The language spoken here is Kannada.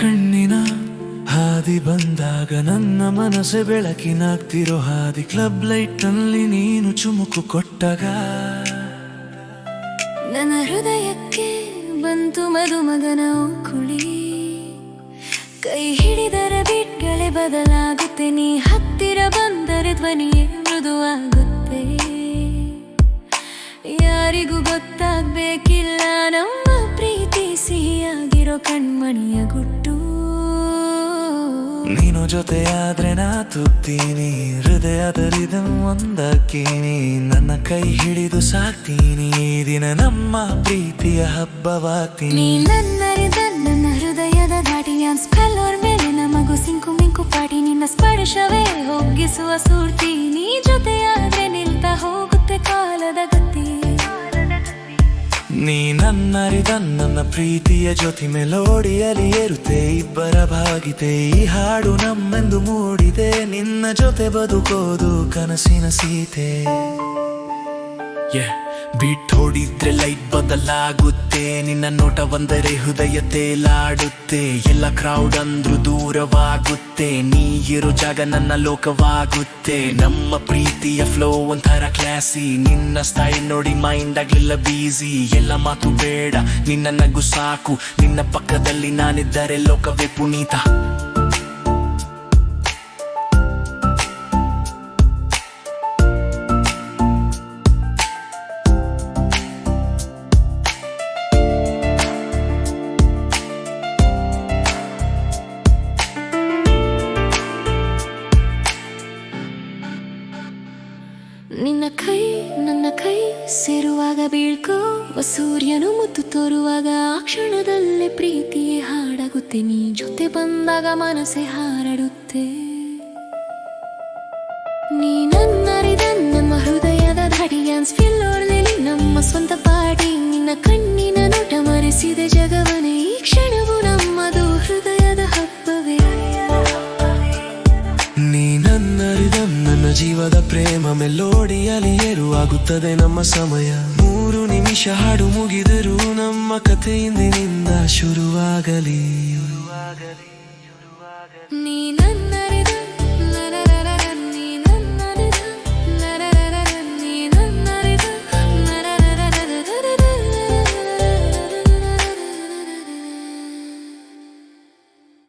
ಕಣ್ಣಿನ ಹಾದಿ ಬಂದಾಗ ನನ್ನ ಮನಸ್ಸೆ ಬೆಳಕಿನಾಗ್ತಿರೋ ಹಾದಿ ಕ್ಲಬ್ ಲೈಟ್ ಅಲ್ಲಿ ನೀನು ಚುಮುಕು ಕೊಟ್ಟಾಗ. ನನ್ನ ಹೃದಯಕ್ಕೆ ಬಂತು ಮಧುಮಗನ ಕುಳಿ. ಕೈ ಹಿಡಿದರೆ ಬಿಟ್ಗಳೇ ಬದಲಾಗುತ್ತೆ, ನೀ ಹತ್ತಿರ ಬಂದರೆ ಧ್ವನಿಯೇ ಮೃದುವಾಗುತ್ತೆ. ಯಾರಿಗೂ ಗೊತ್ತಾಗ್ಬೇಕಿಲ್ಲ, ನಮ್ಮ ಪ್ರೀತಿ ಸಿಹಿಯಾಗಿರೋ ಕಣ್ಮಣಿಯ ಗುಟ್ಟು. ನೀನು ಆದ್ರೆ ನಾ ತುತ್ತೀನಿ ಹೃದಯದ ರಿದಮ್ ಒಂದಕ್ಕೀನಿ ನನ್ನ ಕೈ ಹಿಡಿದು ಸಾಕ್ತೀನಿ ಈ ದಿನ ನಮ್ಮ ಪ್ರೀತಿಯ ಹಬ್ಬವಾಗ್ತೀನಿ. ನನ್ನರಿದ ನನ್ನ ಹೃದಯದ ದಾಟಿ ಡ್ಯಾನ್ಸ್ ಕಲ್ಲೋರ್ ಮೇಲೆ ನಮಗೂ ಸಿಂಕು ಮಿಂಕು ಪಾಟಿ ನಿನ್ನ ಸ್ಪರ್ಶವೇ ಹೋಗಿಸುವ ಸೂರ್ತಿ. ನೀ ಜೊತೆಯಾದ್ರೆ ನಿಲ್ತಾ ಹೋಗುತ್ತೆ ಕಾಲದ ಗತಿ. ನೀ ನನ್ನರಿದ ನನ್ನ ಪ್ರೀತಿಯ ಜೊತೆ ಮೆಲೋಡಿಯಲ್ಲಿ ಏರುತ್ತೆ ಇಬ್ಬರ ಭಾಗಿತೆ. ಈ ಹಾಡು ನಮ್ಮೆಂದು ಮೂಡಿದೆ. ನಿನ್ನ ಜೊತೆ ಬದುಕೋದು ಕನಸಿನ ಸೀತೆ. ಬೀಟ್ ಹೊಡಿದ್ರೆ ಲೈಟ್ ಬದಲಾಗುತ್ತೆ. ನಿನ್ನ ನೋಟ ಬಂದರೆ ಹೃದಯ ತೇಲಾಡುತ್ತೆ. ಎಲ್ಲ ಕ್ರೌಡ್ ಅಂದ್ರು ದೂರವಾಗುತ್ತೆ. ನೀ ಇರೋ ಜಾಗ ನನ್ನ ಲೋಕವಾಗುತ್ತೆ. ನಮ್ಮ ಪ್ರೀತಿಯ ಫ್ಲೋ ಒಂಥರ ಕ್ಲಾಸಿ ನಿನ್ನ ಸ್ಟೈಲ್ ನೋಡಿ ಮೈಂಡ್ ಆಗ್ಲಿಲ್ಲ ಬೀಸಿ ಎಲ್ಲ ಮಾತು ಬೇಡ, ನಿನ್ನ ನಗು ಸಾಕು. ನಿನ್ನ ಪಕ್ಕದಲ್ಲಿ ನಾನಿದ್ದರೆ ಲೋಕವೇ ಪುನೀತ. ಸೇರುವಾಗ ಬೀಳ್ಕೋ, ಸೂರ್ಯನು ಮುತ್ತು ತೋರುವಾಗ ಆ ಕ್ಷಣದಲ್ಲೇ ಪ್ರೀತಿಯೇ ಹಾಡಾಗುತ್ತೆ, ನೀ ಜೊತೆ ಬಂದಾಗ ಮನಸ್ಸೇ ಹಾರಾಡುತ್ತೆ. ನೀ ನನ್ನರಿದ, ನಮ್ಮ ಹೃದಯದ ಫಿಲ್ಲೋರ್ನಲ್ಲಿ ನಮ್ಮ ಸ್ವಂತ ಜೀವದ ಪ್ರೇಮ ಮೆಲ್ಲೋಡಿಯಲ್ಲಿ ಏರುವಾಗುತ್ತದೆ ನಮ್ಮ ಸಮಯ. ಮೂರು ನಿಮಿಷ ಹಾಡು ಮುಗಿದರೂ ನಮ್ಮ ಕಥೆ ಇಂದಿನಿಂದ ಶುರುವಾಗಲಿ. ನೀ ನನ್ನರಿದ